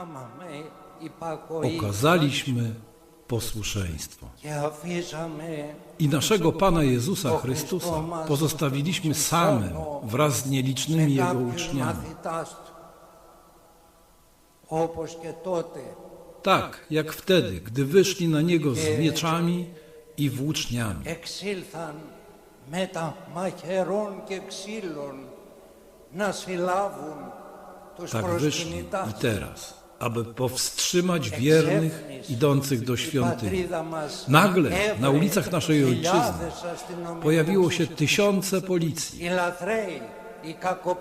Άμαμε υπακοή okazaliśmy posłuszeństwo. και αφήσαμε I naszego Pana Jezusa Chrystusa pozostawiliśmy samym wraz z nielicznymi Jego κάποιους uczniami. μαθητάς του. Όπως και τότε Tak, jak wtedy, gdy wyszli na Niego z mieczami i włóczniami. εξήλθαν με τα μαχαιρών και ξύλων να συλλάβουν τους Tak wyszli προσκυνητάς i teraz, aby powstrzymać wiernych idących do świątyni. Nagle na ulicach naszej ojczyzny pojawiło się tysiące policji.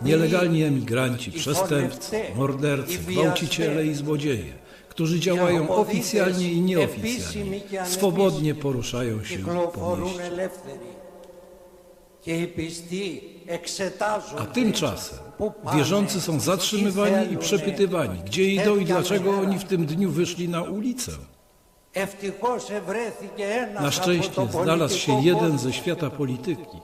Nielegalni emigranci, przestępcy, mordercy, gwałciciele i złodzieje, którzy działają oficjalnie i nieoficjalnie, swobodnie poruszają się po mieście. A tymczasem wierzący są zatrzymywani i przepytywani, gdzie idą i dlaczego oni w tym dniu wyszli na ulicę. Na szczęście znalazł się jeden ze świata polityki,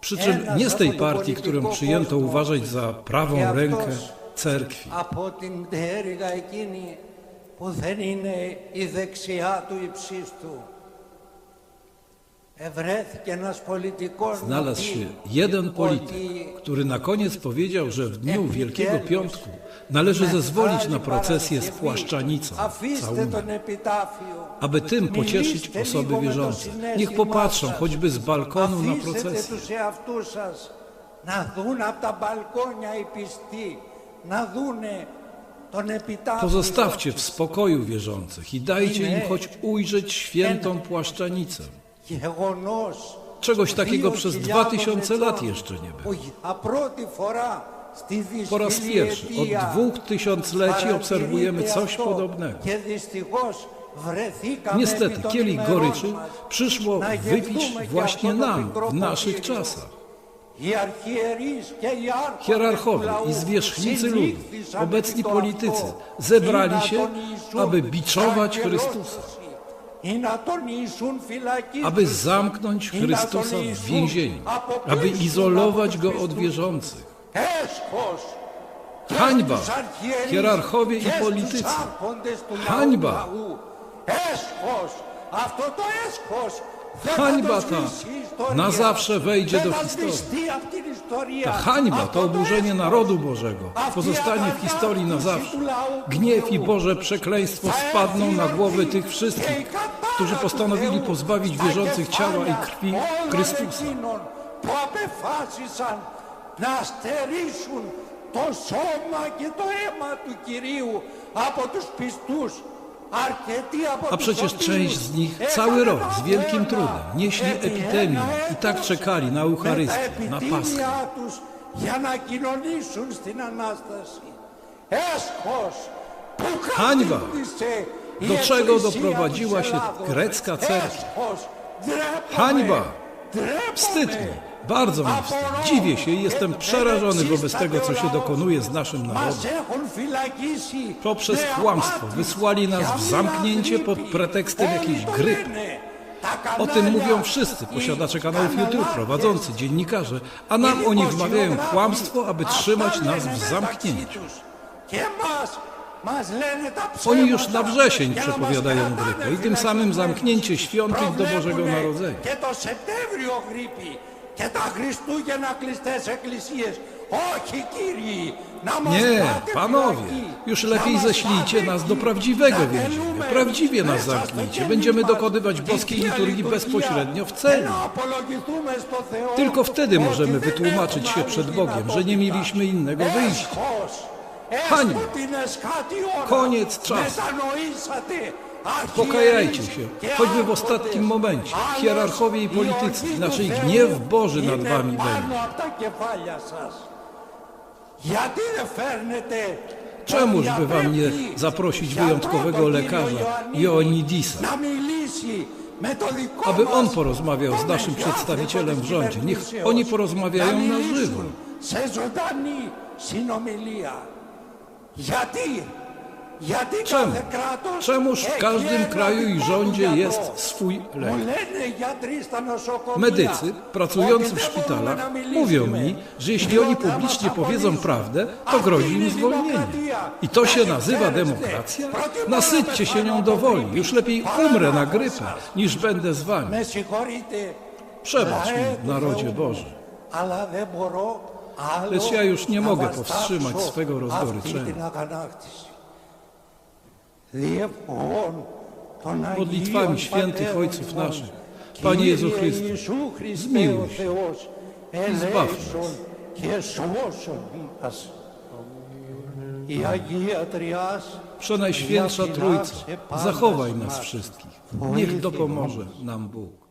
przy czym nie z tej partii, którą przyjęto uważać za prawą rękę cerkwi. Znalazł się jeden polityk, który na koniec powiedział, że w dniu Wielkiego Piątku należy zezwolić na procesję z płaszczanicą, całunę, aby tym pocieszyć osoby wierzące. Niech popatrzą choćby z balkonu na procesję. Pozostawcie w spokoju wierzących i dajcie im choć ujrzeć świętą płaszczanicę. Czegoś takiego przez dwa tysiące lat jeszcze nie było. Po raz pierwszy od dwóch tysiącleci obserwujemy coś podobnego. Niestety kielich goryczy przyszło wypić właśnie nam w naszych czasach. Hierarchowie i zwierzchnicy ludu, obecni politycy, zebrali się, aby biczować Chrystusa aby zamknąć Chrystusa w więzieniu, aby izolować go od wierzących. Hańba, hierarchowie i politycy. Hańba! λαού. Έσχος, αυτό το έσχος δεν Hańba θα το ta σβήσει η ιστορία. na zawsze wejdzie Δεν do θα historii. σβηστεί από την ιστορία. Ta hańba, Αυτό to oburzenie έσχος. narodu Bożego, Αυτή η pozostanie w αγκαλιά historii na του zawsze. του λαού του Gniew i Θεού. Boże przekleństwo spadną na głowy tych wszystkich, którzy postanowili pozbawić wierzących ciała i krwi Chrystusa. που απεφάσισαν να στερήσουν το σώμα και το αίμα του Κυρίου από τους πιστούς. a przecież część z nich cały rok z wielkim trudem nieśli epidemię i tak czekali na Eucharystię, na Paschę. Hańba! Do czego doprowadziła się grecka cerkiew? Hańba! Wstydnie. Bardzo mi wstyd. Dziwię się i jestem przerażony wobec tego, co się dokonuje z naszym narodem. Poprzez kłamstwo wysłali nas w zamknięcie pod pretekstem jakiejś grypy. O tym mówią wszyscy posiadacze kanałów YouTube, prowadzący, dziennikarze, a nam oni wmawiają kłamstwo, aby trzymać nas w zamknięciu. Oni już na wrzesień przepowiadają grypę i tym samym zamknięcie świątyń do Bożego Narodzenia. Nie, panowie, już lepiej ześlijcie nas do prawdziwego więzienia. Prawdziwie nas zamknijcie. Będziemy dokonywać boskiej liturgii bezpośrednio w celi. Tylko wtedy możemy wytłumaczyć się przed Bogiem, że nie mieliśmy innego wyjścia. Hańba! Koniec czasu! Pokajajcie się, choćby w ostatnim momencie. Hierarchowie i politycy, inaczej gniew Boży nad wami będzie. Czemuż by wam nie zaprosić wyjątkowego lekarza Ioannidisa, aby on porozmawiał z naszym przedstawicielem w rządzie. Niech oni porozmawiają na żywo. Czemu? Czemuż w każdym kraju i rządzie jest swój lek? Medycy pracujący w szpitalach mówią mi, że jeśli oni publicznie powiedzą prawdę, to grozi im zwolnienie. I to się nazywa demokracja? Nasyćcie się nią do woli. Już lepiej umrę na grypę, niż będę z wami. Przebacz mi, narodzie Boże. Ale lecz ja już nie mogę powstrzymać swego rozgoryczenia. Modlitwami świętych Ojców naszych, Panie Jezu Chryste, zmiłuj się i zbaw nas. Przenajświętsza Trójca, zachowaj nas wszystkich. Niech dopomoże nam Bóg.